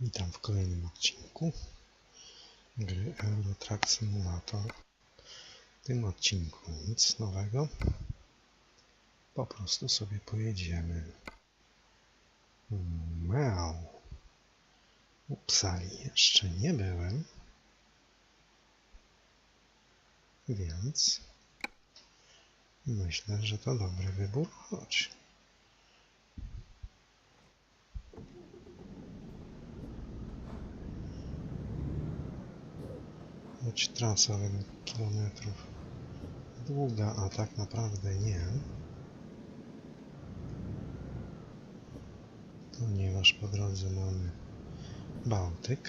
Witam w kolejnym odcinku gry Euro Truck Simulator. W tym odcinku nic nowego. Po prostu sobie pojedziemy. Wow. Upsali jeszcze nie byłem. Więc myślę, że to dobry wybór. Chodź. Choć trasa według kilometrów długa, a tak naprawdę nie. Ponieważ po drodze mamy Bałtyk.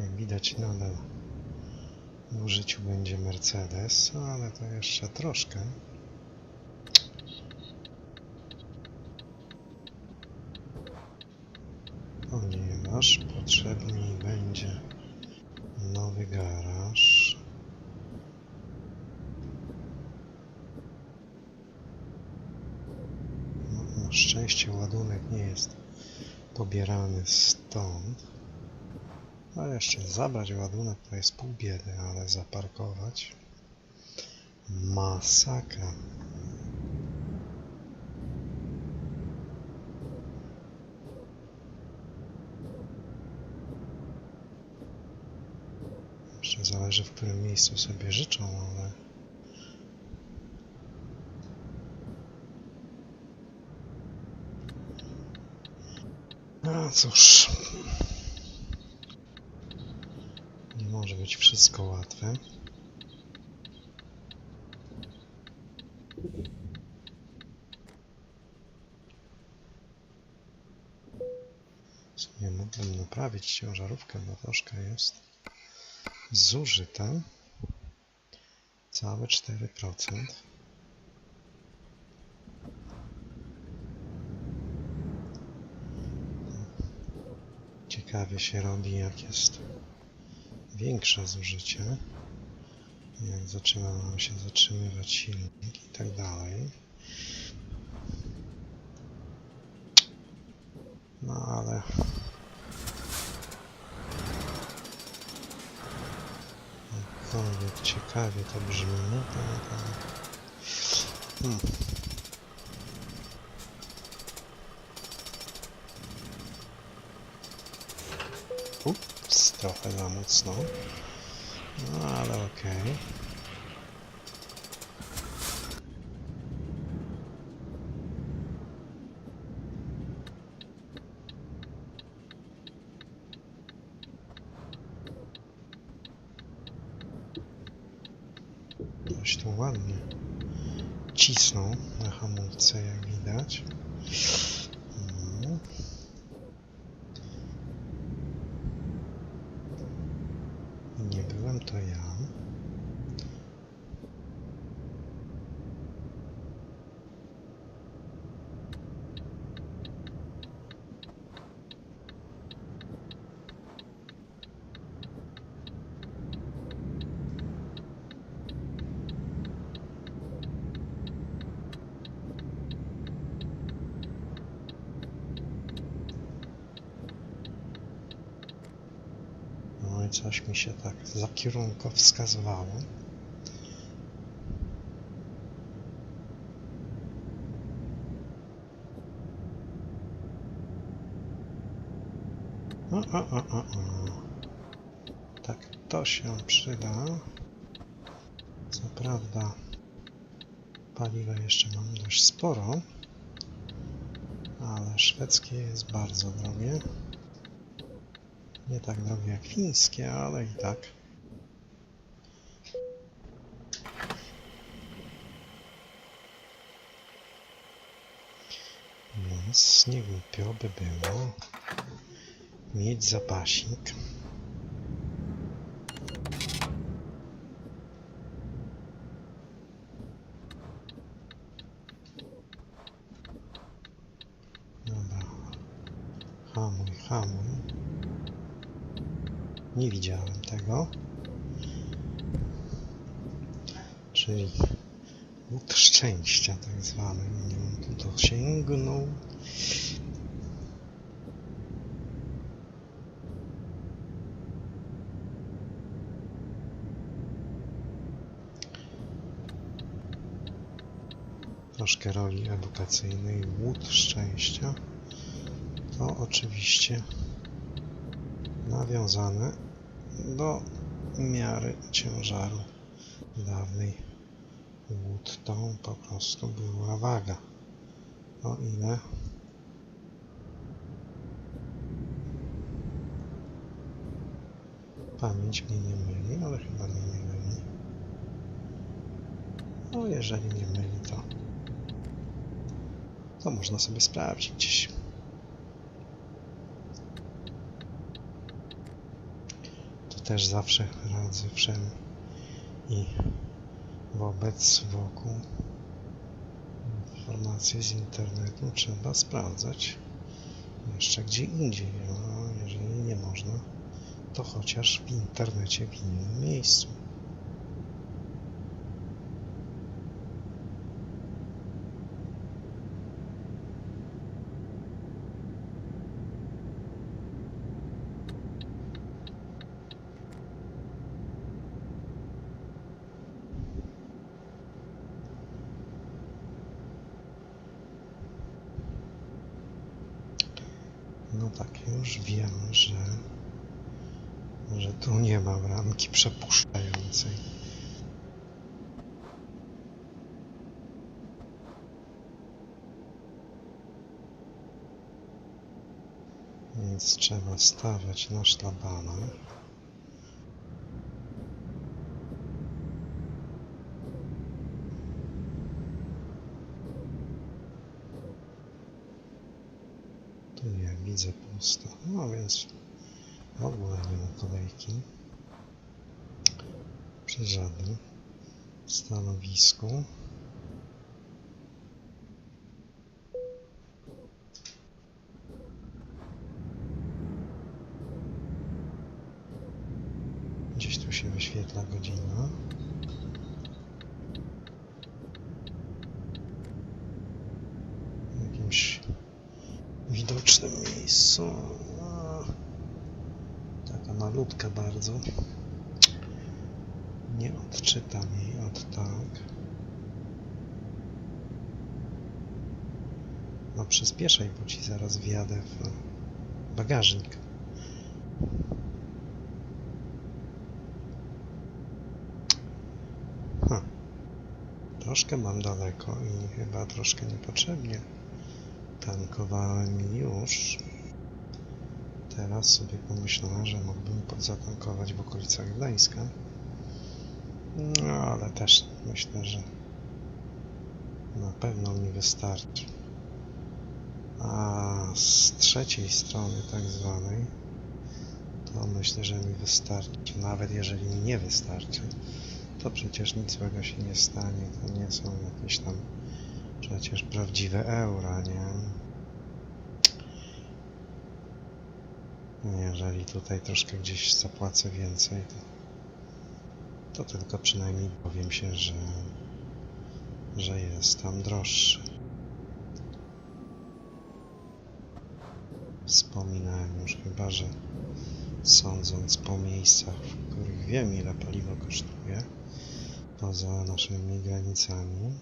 Jak widać nadal w użyciu będzie Mercedes, ale to jeszcze troszkę. ponieważ potrzebny mi będzie nowy garaż. No, na szczęście ładunek nie jest pobierany stąd. A jeszcze zabrać ładunek to jest pół biedy, ale zaparkować masakra. Jeszcze zależy w którym miejscu sobie życzą, ale no cóż nie może być wszystko łatwe. Sumie mógłbym naprawić ciężarówkę, bo troszkę jest zużyte całe 4%. Ciekawie się robi, jak jest większe zużycie, jak zaczyna nam się zatrzymywać silnik i tak dalej. No ale jakkolwiek ciekawie to brzmi, to, to... Hmm. Trochę za mocno. No ale okej. Dość tu ładnie cisną na hamulce, jak widać. Mm. Nie byłem to ja. No i coś mi się tak zakierunkowskazywało. O, o, o, o, o. Tak, to się przyda. Co prawda paliwa jeszcze mam dość sporo, ale szwedzkie jest bardzo drogie. Nie tak drogie jak fińskie, ale i tak. Więc nie głupio by było mieć zapasik. Dobra. Hamuj, hamuj. Nie widziałem tego. Czyli Łód szczęścia tak zwany. Nie wiem, tu dosięgnął. Troszkę roli edukacyjnej. Łód szczęścia. To oczywiście nawiązane do miary ciężaru dawnej łód to po prostu była waga. O ile pamięć mnie nie myli, ale chyba mnie nie myli. No jeżeli nie myli, to to można sobie sprawdzić gdzieś. To też zawsze radzę wszem i wobec wokół informacje z internetu trzeba sprawdzać jeszcze gdzie indziej, a jeżeli nie można, to chociaż w internecie w innym miejscu. No tak, już wiem, że, że tu nie ma bramki przepuszczającej. Więc trzeba stawiać na szlabanach. Tu nie widzę pusto. No więc w ogóle nie ma kolejki przy żadnym stanowisku. Gdzieś tu się wyświetla godzina. W jakimś widocznym miejscu. No, taka malutka bardzo. Nie odczytam jej od tak. No przyspieszaj, bo ci zaraz wjadę w bagażnik. Ha. Troszkę mam daleko i chyba troszkę niepotrzebnie. Tankowałem już. Teraz sobie pomyślałem, że mógłbym zatankować w okolicach Gdańska. No ale też myślę, że na pewno mi wystarczy. A z trzeciej strony tak zwanej to myślę, że mi wystarczy. Nawet jeżeli mi nie wystarczy, to przecież nic złego się nie stanie. To nie są jakieś tam przecież prawdziwe eura, nie? Jeżeli tutaj troszkę gdzieś zapłacę więcej, to, to tylko przynajmniej powiem się, że, że jest tam droższy. Wspominałem już chyba, że sądząc po miejscach, w których wiem ile paliwo kosztuje, poza naszymi granicami,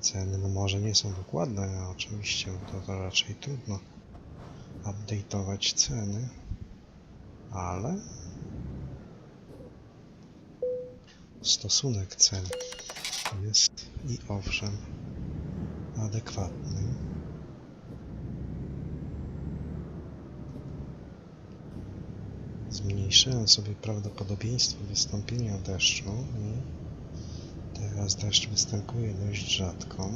ceny no może nie są dokładne, a oczywiście to, to raczej trudno update'ować ceny, ale stosunek cen jest i owszem adekwatny. Zmniejszyłem sobie prawdopodobieństwo wystąpienia deszczu i teraz deszcz występuje dość rzadko.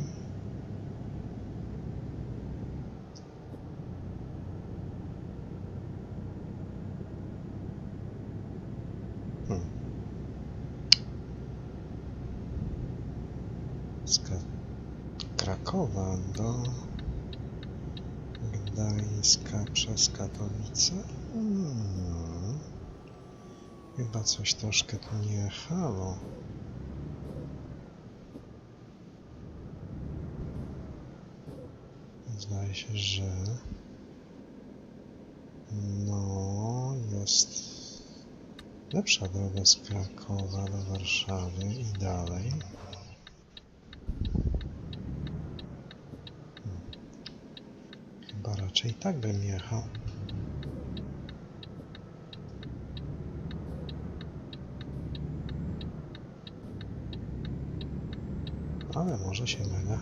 coś troszkę tu nie halo. Zdaje się, że... No, jest lepsza droga z Krakowa do Warszawy i dalej. Hmm. Chyba raczej tak bym jechał. Może się mylę.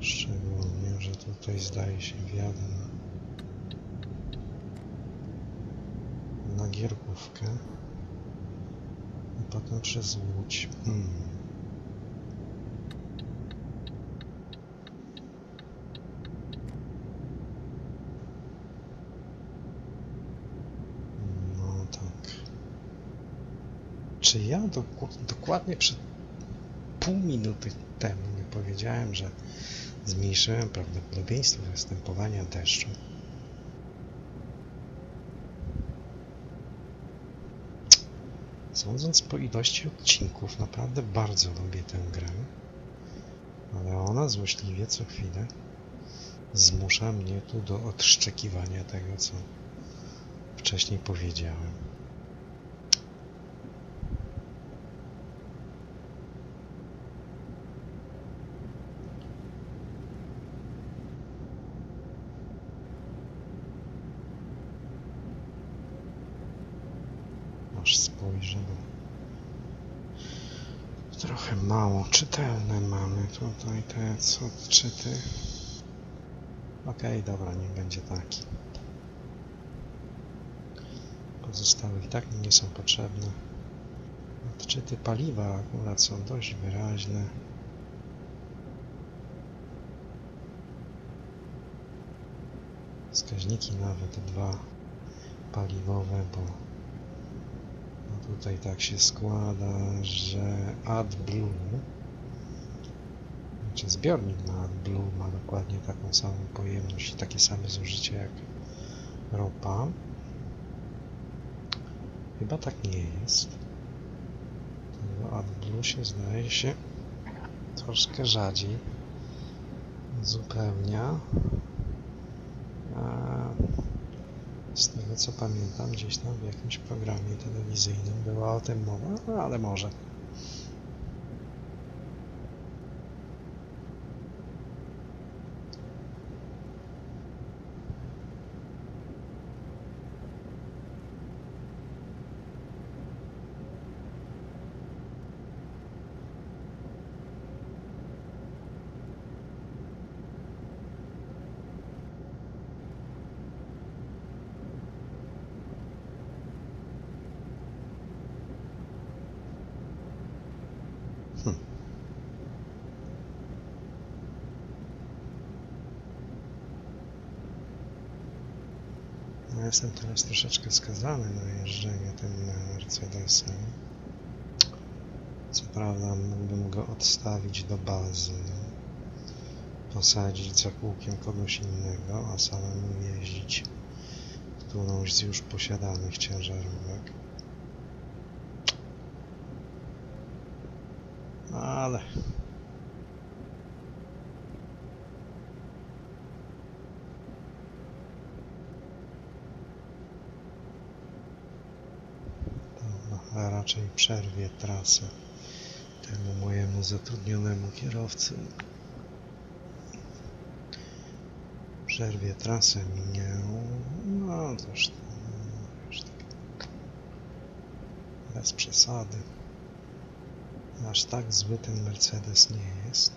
Szczególnie, że tutaj zdaje się wjadę na, na Giergówkę i potem przez Łódź. Hmm. No tak. Czy ja doku- dokładnie przed pół minuty temu nie powiedziałem, że zmniejszyłem prawdopodobieństwo występowania deszczu? Sądząc po ilości odcinków, naprawdę bardzo lubię tę grę, ale ona złośliwie co chwilę zmusza mnie tu do odszczekiwania tego, co wcześniej powiedziałem. Aż spojrzę, bo trochę mało czytelne mamy tutaj te odczyty. Okej, dobra, niech będzie taki. Pozostałe i tak mi nie są potrzebne. Odczyty paliwa akurat są dość wyraźne. Wskaźniki nawet dwa paliwowe, bo tutaj tak się składa, że AdBlue, znaczy zbiornik na AdBlue ma dokładnie taką samą pojemność i takie same zużycie jak ropa. Chyba tak nie jest. Tego AdBlue się zdaje się troszkę rzadziej uzupełnia. A z tego co pamiętam, gdzieś tam w jakimś programie telewizyjnym była o tym mowa, no ale może. Jestem teraz troszeczkę skazany na jeżdżenie tym Mercedesem. Co prawda mógłbym go odstawić do bazy, posadzić za kółkiem kogoś innego, a samemu jeździć którąś z już posiadanych ciężarówek. Ale a raczej przerwie trasę temu mojemu zatrudnionemu kierowcy. Przerwie trasę minie, no już, już tak bez przesady. Aż tak zły ten Mercedes nie jest.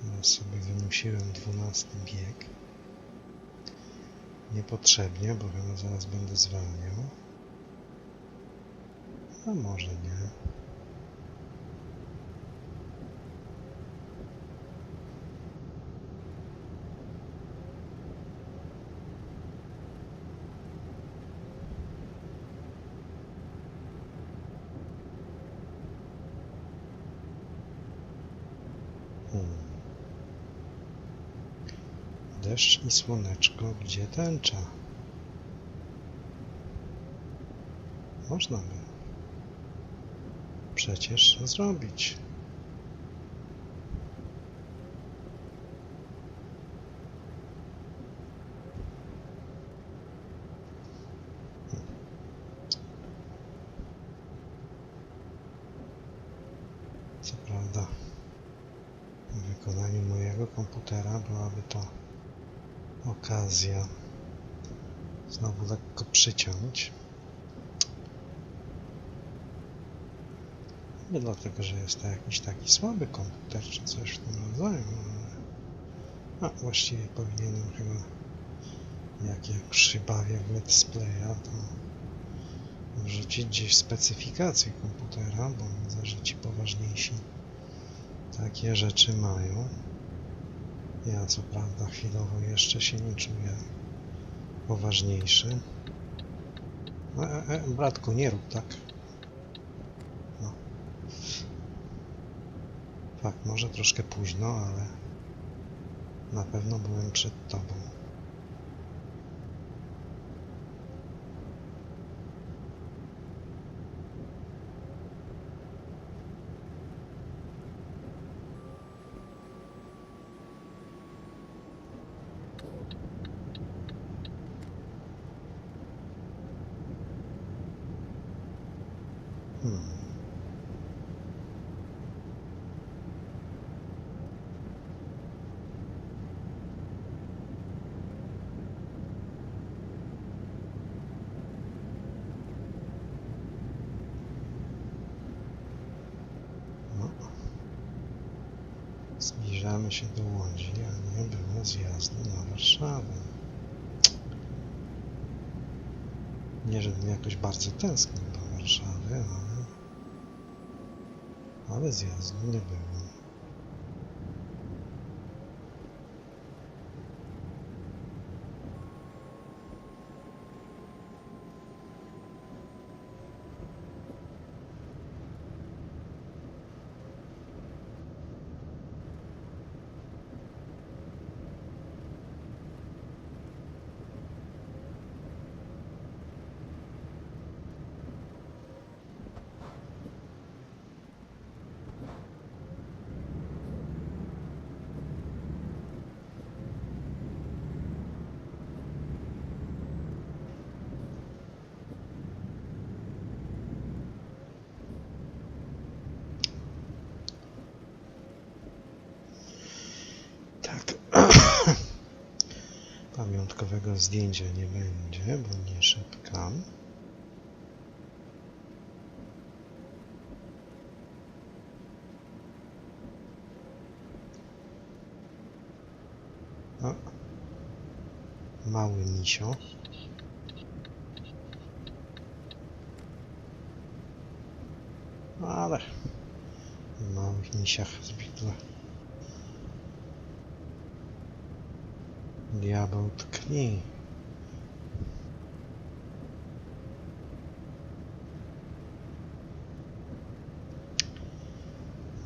Teraz sobie wymusiłem 12 bieg. Niepotrzebnie, bo chyba zaraz będę zwalniał. A może nie. Deszcz i słoneczko, gdzie tęcza? Można by przecież zrobić. Co prawda, w wykonaniu mojego komputera byłaby to okazja znowu lekko przyciąć. Nie dlatego, że jest to jakiś taki słaby komputer czy coś w tym rodzaju, ale a, właściwie powinienem chyba jak ja przy bawię w Let's Playa to wrzucić gdzieś specyfikację komputera, bo widzę, że ci poważniejsi takie rzeczy mają. Ja co prawda chwilowo jeszcze się nie czuję poważniejszy. E, e, e, bratku, nie rób tak. No. Fakt, może troszkę późno, ale na pewno byłem przed tobą. Hmm. No. Zbliżamy się do Łodzi, a nie było zjazdu na Warszawę. Nie, żebym jakoś bardzo tęsknił do Warszawy, ale, ale zjazdu nie było. Tak. Pamiątkowego zdjęcia nie będzie, bo nie szepkam. O. Mały misio. No ale w małych misiach zwykle Diabeł tkwi.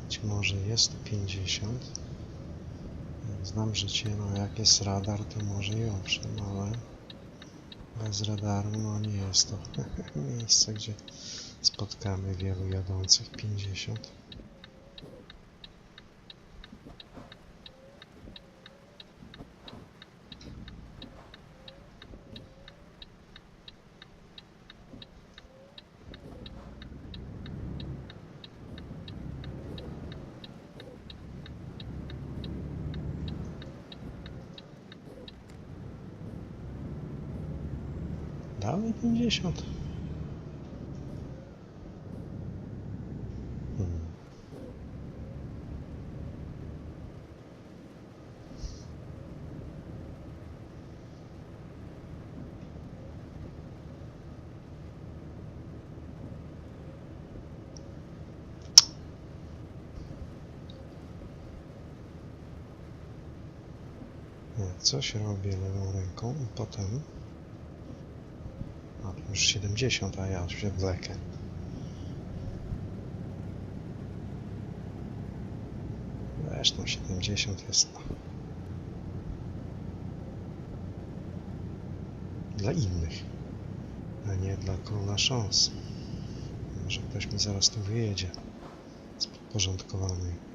Być może jest 50. Jak znam życie, no jak jest radar, to może i owszem, ale bez radaru, no nie jest to miejsce, gdzie spotkamy wielu jadących 50. Dalej 50. Hmm. Jak coś robię lewą ręką i potem już 70, a ja się wlekę. Zresztą 70 jest. Dla innych, a nie dla króla szans. Może ktoś mi zaraz tu wyjedzie z podporządkowanej.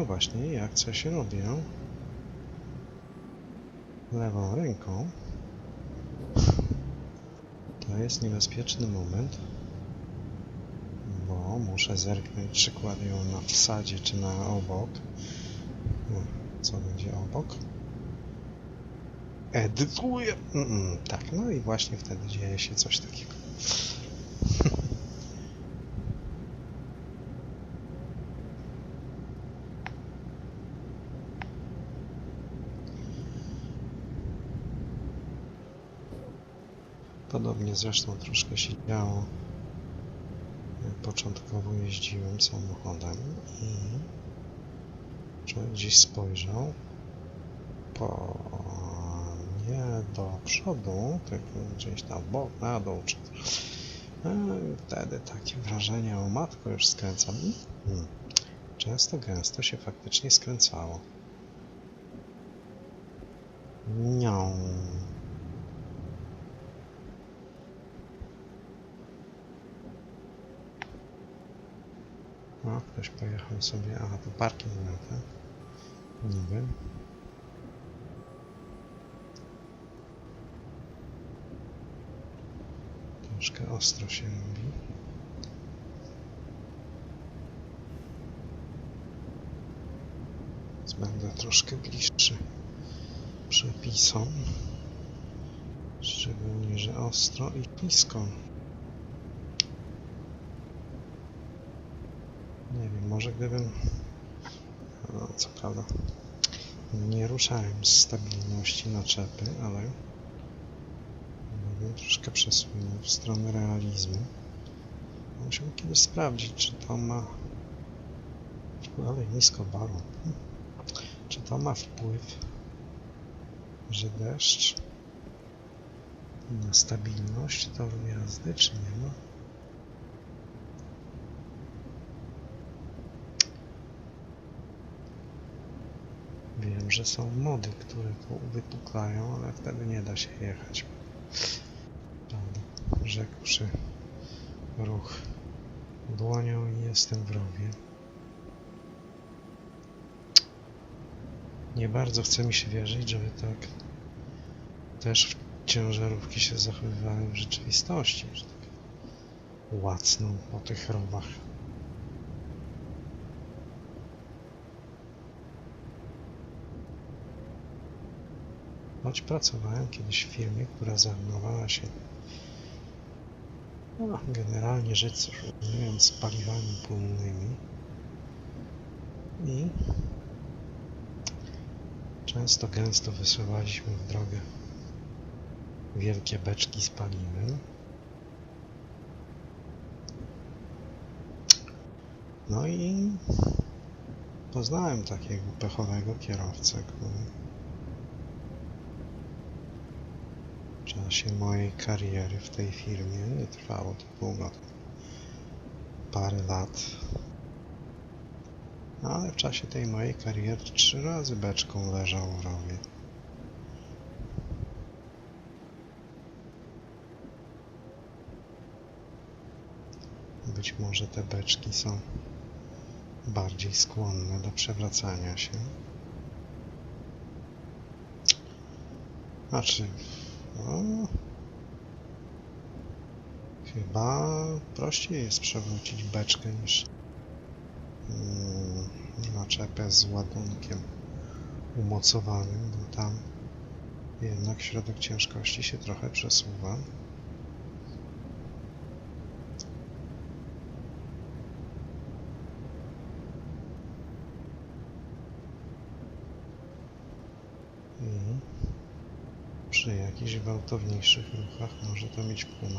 No właśnie, jak coś robię lewą ręką, to jest niebezpieczny moment, bo muszę zerknąć, czy kładę ją na wsadzie, czy na obok. No, co będzie obok? Edytuję! Mm, mm, tak, no i właśnie wtedy dzieje się coś takiego. Podobnie zresztą troszkę się działo. Początkowo jeździłem samochodem i człowiek gdzieś spojrzał po nie do przodu, tylko gdzieś tam bok, na dół. Czy... I wtedy takie wrażenie, o matko już skręcam. Hmm. Często gęsto się faktycznie skręcało. Nią. O, ktoś pojechał sobie. A, to parking miał, tak? Niby. Troszkę ostro się robi. Więc będę troszkę bliższy przepisom. Szczególnie, że ostro i nisko. Nie wiem, może gdybym... No, co prawda, nie ruszałem z stabilności naczepy, ale bym troszkę przesunął w stronę realizmu. Musimy kiedyś sprawdzić, czy to ma... Ale nisko balon. Czy to ma wpływ, że deszcz na stabilność toru jazdy, czy nie ma? Że są mody, które to uwypuklają, ale wtedy nie da się jechać. Rzekłszy ruch dłonią i jestem w rowie. Nie bardzo chce mi się wierzyć, żeby tak też ciężarówki się zachowywały w rzeczywistości, że tak łacną po tych rowach. Choć pracowałem kiedyś w firmie, która zajmowała się no, generalnie rzecz ujmując paliwami płynnymi i często gęsto wysyłaliśmy w drogę wielkie beczki z paliwem. No i poznałem takiego pechowego kierowcę, który w czasie mojej kariery w tej firmie, nie trwało to długo, parę lat, ale w czasie tej mojej kariery trzy razy beczką leżał w rowie. Być może te beczki są bardziej skłonne do przewracania się. Znaczy, no, chyba prościej jest przewrócić beczkę niż mm, naczepę z ładunkiem umocowanym, bo tam jednak środek ciężkości się trochę przesuwa. I przy jakichś gwałtowniejszych ruchach może to mieć wpływ